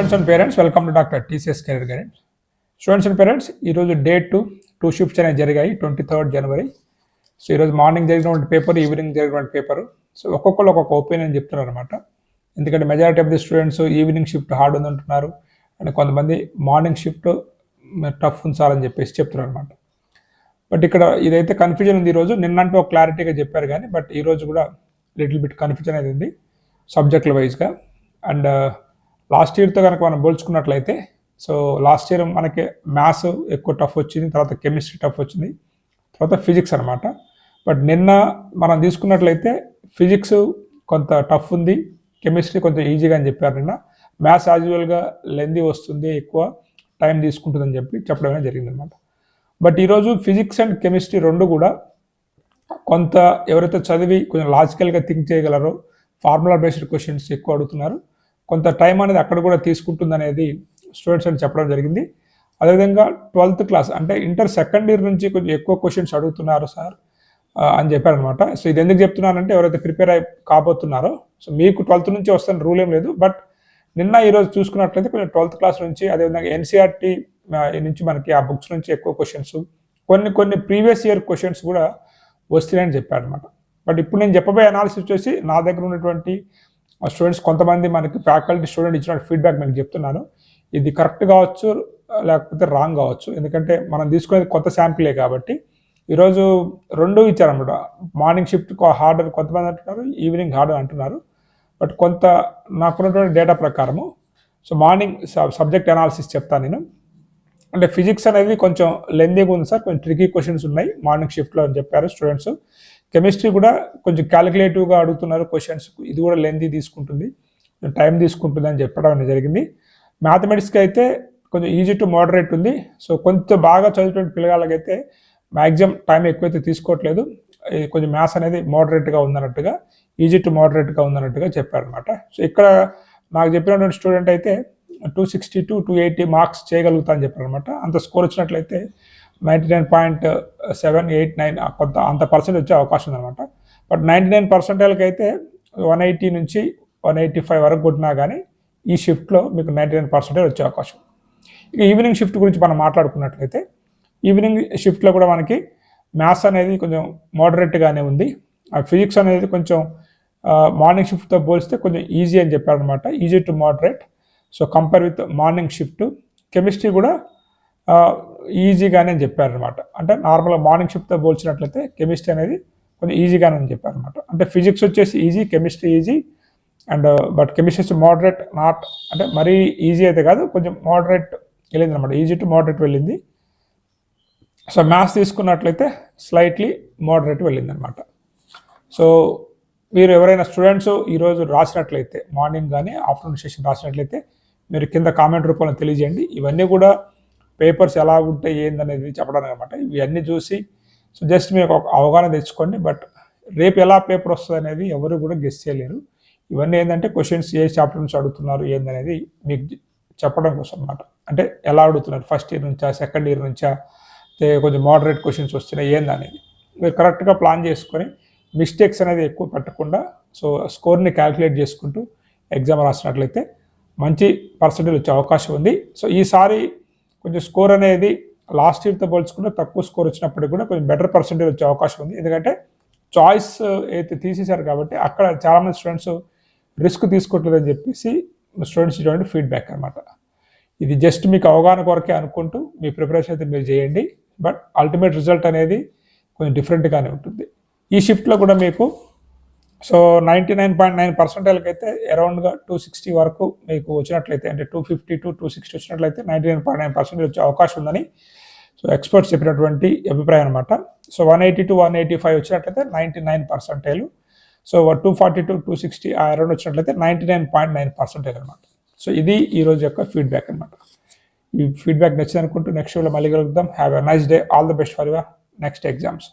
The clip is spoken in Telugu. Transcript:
Students and parents welcome to doctor TCS career guidance students and parents ఈరోజు డే టు టూ షిఫ్ట్స్ అనేవి జరిగాయి ట్వంటీ థర్డ్ జనవరి సో ఈరోజు మార్నింగ్ జరిగినటువంటి పేపర్ ఈవినింగ్ జరిగినటువంటి పేపర్ సో ఒక్కొక్కరు ఒక్కొక్క ఒపీనియన్ చెప్తున్నారు అనమాట ఎందుకంటే majority of the students evening shift hard ఉంది అంటున్నారు. అండ్ కొంతమంది మార్నింగ్ షిఫ్ట్ టఫ్ ఉంది సార్ అని చెప్పేసి చెప్తున్నారు అనమాట బట్ ఇక్కడ ఇదైతే కన్ఫ్యూజన్ ఉంది ఈరోజు నిన్నంటూ ఒక క్లారిటీగా చెప్పారు కానీ బట్ ఈరోజు కూడా లిటిల్ బిట్ కన్ఫ్యూజన్ అనేది ఉంది సబ్జెక్టుల వైజ్గా అండ్ లాస్ట్ ఇయర్తో కనుక మనం పోల్చుకున్నట్లయితే సో లాస్ట్ ఇయర్ మనకి మ్యాథ్స్ ఎక్కువ టఫ్ వచ్చింది తర్వాత కెమిస్ట్రీ టఫ్ వచ్చింది తర్వాత ఫిజిక్స్ అనమాట బట్ నిన్న మనం తీసుకున్నట్లయితే ఫిజిక్స్ కొంత టఫ్ ఉంది కెమిస్ట్రీ కొంచెం ఈజీగా అని చెప్పారు నిన్న. మ్యాథ్స్ యాజువల్గా లెందీ వస్తుంది ఎక్కువ టైం తీసుకుంటుందని చెప్పి చెప్పడమే జరిగిందనమాట బట్ ఈరోజు ఫిజిక్స్ అండ్ కెమిస్ట్రీ రెండు కూడా కొంత ఎవరైతే చదివి కొంచెం లాజికల్గా థింక్ చేయగలరో ఫార్ములా బేస్డ్ క్వశ్చన్స్ ఎక్కువ అడుగుతున్నారు. కొంత టైం అనేది అక్కడ కూడా తీసుకుంటుంది అనేది స్టూడెంట్స్ అని చెప్పడం జరిగింది. అదేవిధంగా ట్వెల్త్ క్లాస్ అంటే ఇంటర్ సెకండ్ ఇయర్ నుంచి కొంచెం ఎక్కువ క్వశ్చన్స్ అడుగుతున్నారు సార్ అని చెప్పారనమాట సో ఇది ఎందుకు చెప్తున్నానంటే ఎవరైతే ప్రిపేర్ అయి కాబోతున్నారో సో మీకు ట్వెల్త్ నుంచి వస్తున్న రూల్ ఏం లేదు. బట్ నిన్న ఈరోజు చూసుకున్నట్లయితే కొంచెం ట్వెల్త్ క్లాస్ నుంచి అదేవిధంగా ఎన్సీఆర్టీ నుంచి మనకి ఆ బుక్స్ నుంచి ఎక్కువ క్వశ్చన్స్ కొన్ని కొన్ని ప్రీవియస్ ఇయర్ క్వశ్చన్స్ కూడా వస్తున్నాయని చెప్పారనమాట బట్ ఇప్పుడు నేను చెప్పబోయే అనాలిసిస్ వచ్చేసి నా దగ్గర ఉన్నటువంటి స్టూడెంట్స్ కొంతమంది మనకి ఫ్యాకల్టీ స్టూడెంట్ ఇచ్చిన ఫీడ్బ్యాక్ మీకు చెప్తున్నాను. ఇది కరెక్ట్ కావచ్చు లేకపోతే రాంగ్ కావచ్చు. ఎందుకంటే మనం తీసుకునేది కొత్త శాంపిలే కాబట్టి. ఈరోజు రెండు ఇచ్చారనమాట మార్నింగ్ షిఫ్ట్ హార్డర్ కొంతమంది అంటున్నారు ఈవినింగ్ హార్డర్ అంటున్నారు. బట్ కొంత నాకున్నటువంటి డేటా ప్రకారము సో మార్నింగ్ సబ్జెక్ట్ అనాలిసిస్ చెప్తాను నేను. అంటే ఫిజిక్స్ అనేది కొంచెం లెందీగా ఉంది సార్ కొంచెం ట్రికీ క్వశ్చన్స్ ఉన్నాయి మార్నింగ్ షిఫ్ట్లో అని చెప్పారు స్టూడెంట్స్. కెమిస్ట్రీ కూడా కొంచెం క్యాలిక్యులేటివ్గా అడుగుతున్నారు క్వశ్చన్స్ ఇది కూడా లెందీ తీసుకుంటుంది. టైం తీసుకుంటుంది అని చెప్పడం జరిగింది. మ్యాథమెటిక్స్కి అయితే కొంచెం ఈజీ టు మోడరేట్ ఉంది. సో కొంచెం బాగా చదువుతున్న పిల్లగాళ్ళకైతే మ్యాక్సిమం టైం ఎక్కువైతే తీసుకోవట్లేదు. కొంచెం మ్యాథ్స్ అనేది మోడరేట్గా ఉందన్నట్టుగా ఈజీ టు మోడరేట్గా ఉందన్నట్టుగా చెప్పారనమాట సో ఇక్కడ నాకు చెప్పినటువంటి స్టూడెంట్ అయితే two sixty to two eighty marks చేయగలుగుతా అని చెప్పారు అనమాట అంత స్కోర్ వచ్చినట్లయితే ninety nine point seven eight nine కొంత అంత పర్సెంట్ వచ్చే అవకాశం ఉందన్నమాట. బట్ నైంటీ నైన్ పర్సెంటేజ్కి అయితే వన్ ఎయిటీ నుంచి వన్ ఎయిటీ ఫైవ్ వరకు కొట్టినా కానీ ఈ షిఫ్ట్లో మీకు నైంటీ నైన్ పర్సెంటేజ్ వచ్చే అవకాశం. ఇక ఈవినింగ్ షిఫ్ట్ గురించి మనం మాట్లాడుకున్నట్లయితే ఈవినింగ్ షిఫ్ట్లో కూడా మనకి మ్యాథ్స్ అనేది కొంచెం మోడరేట్గానే ఉంది. ఆ ఫిజిక్స్ అనేది కొంచెం మార్నింగ్ షిఫ్ట్తో పోలిస్తే కొంచెం ఈజీ అని చెప్పారనమాట easy to moderate so compare with morning shift chemistry కూడా ఈజీగానే అని చెప్పారనమాట అంటే నార్మల్గా మార్నింగ్ షిఫ్ట్తో పోల్చినట్లయితే కెమిస్ట్రీ అనేది కొంచెం ఈజీగానే అని చెప్పారనమాట అంటే ఫిజిక్స్ వచ్చేసి easy chemistry easy and but chemistry moderate not అంటే మరీ ఈజీ అయితే కాదు కొంచెం మోడరేట్ వెళ్ళింది అనమాట ఈజీ టు మోడరేట్ వెళ్ళింది. సో మ్యాథ్స్ తీసుకున్నట్లయితే స్లైట్లీ మోడరేట్ వెళ్ళింది అనమాట సో మీరు ఎవరైనా స్టూడెంట్స్ ఈరోజు రాసినట్లయితే మార్నింగ్ కానీ ఆఫ్టర్నూన్ సెషన్ రాసినట్లయితే మీరు కింద కామెంట్ రూపంలో తెలియజేయండి. ఇవన్నీ కూడా పేపర్స్ ఎలా ఉంటాయి ఏందనేది చెప్పడానికి అనమాట ఇవన్నీ చూసి సో జస్ట్ మీకు ఒక అవగాహన తెచ్చుకోండి. బట్ రేపు ఎలా పేపర్ వస్తుంది అనేది ఎవరు కూడా గెస్ చేయలేరు. ఇవన్నీ ఏంటంటే క్వశ్చన్స్ ఏ చాప్టర్ నుంచి అడుగుతున్నారు ఏందనేది మీకు చెప్పడం కోసం అనమాట అంటే ఎలా అడుగుతున్నారు? ఫస్ట్ ఇయర్ నుంచా సెకండ్ ఇయర్ నుంచా కొంచెం మోడరేట్ క్వశ్చన్స్ వస్తున్నాయి ఏందనేది. మీరు కరెక్ట్గా ప్లాన్ చేసుకొని మిస్టేక్స్ అనేది ఎక్కువ పెట్టకుండా సో స్కోర్ని క్యాల్కులేట్ చేసుకుంటూ ఎగ్జామ్ రాసినట్లయితే మంచి పర్సంటేజ్ వచ్చే అవకాశం ఉంది. సో ఈసారి కొంచెం స్కోర్ అనేది లాస్ట్ ఇయర్తో పోల్చుకుంటే తక్కువ స్కోర్ వచ్చినప్పటికి కూడా కొంచెం బెటర్ పర్సంటేజ్ వచ్చే అవకాశం ఉంది. ఎందుకంటే చాయిస్ అయితే తీసేశారు కాబట్టి అక్కడ చాలామంది స్టూడెంట్స్ రిస్క్ తీసుకోవట్లేదని చెప్పేసి స్టూడెంట్స్ ఇటువంటి ఫీడ్బ్యాక్ అనమాట ఇది జస్ట్ మీకు అవగాహన కొరకే అనుకుంటూ మీ ప్రిపరేషన్ అయితే మీరు చేయండి. బట్ అల్టిమేట్ రిజల్ట్ అనేది కొంచెం డిఫరెంట్గానే ఉంటుంది. ఈ షిఫ్ట్లో కూడా మీకు so ninety nine point nine పర్సెంటేజ్కి అయితే అరౌండ్గా టూ సిక్స్టీ వరకు మీకు వచ్చినట్లయితే అంటే two fifty to two sixty వచ్చినట్లయితే ninety nine point nine percentage వచ్చే అవకాశం ఉందని సో ఎక్స్పర్ట్స్ చెప్పినటువంటి అభిప్రాయం అనమాట so one eighty to one eighty five వచ్చినట్లయితే ninety nine percentage so two forty to two sixty ఆ అరౌండ్ వచ్చినట్లయితే ninety nine point nine percentage అనమాట సో ఇది ఈ రోజు యొక్క ఫీడ్బ్యాక్ అనమాట ఈ ఫీడ్బ్యాక్ నచ్చింది అనుకుంటూ నెక్స్ట్ వీడియో మళ్ళీ కలుగుదాం have a nice day all the best for your next exams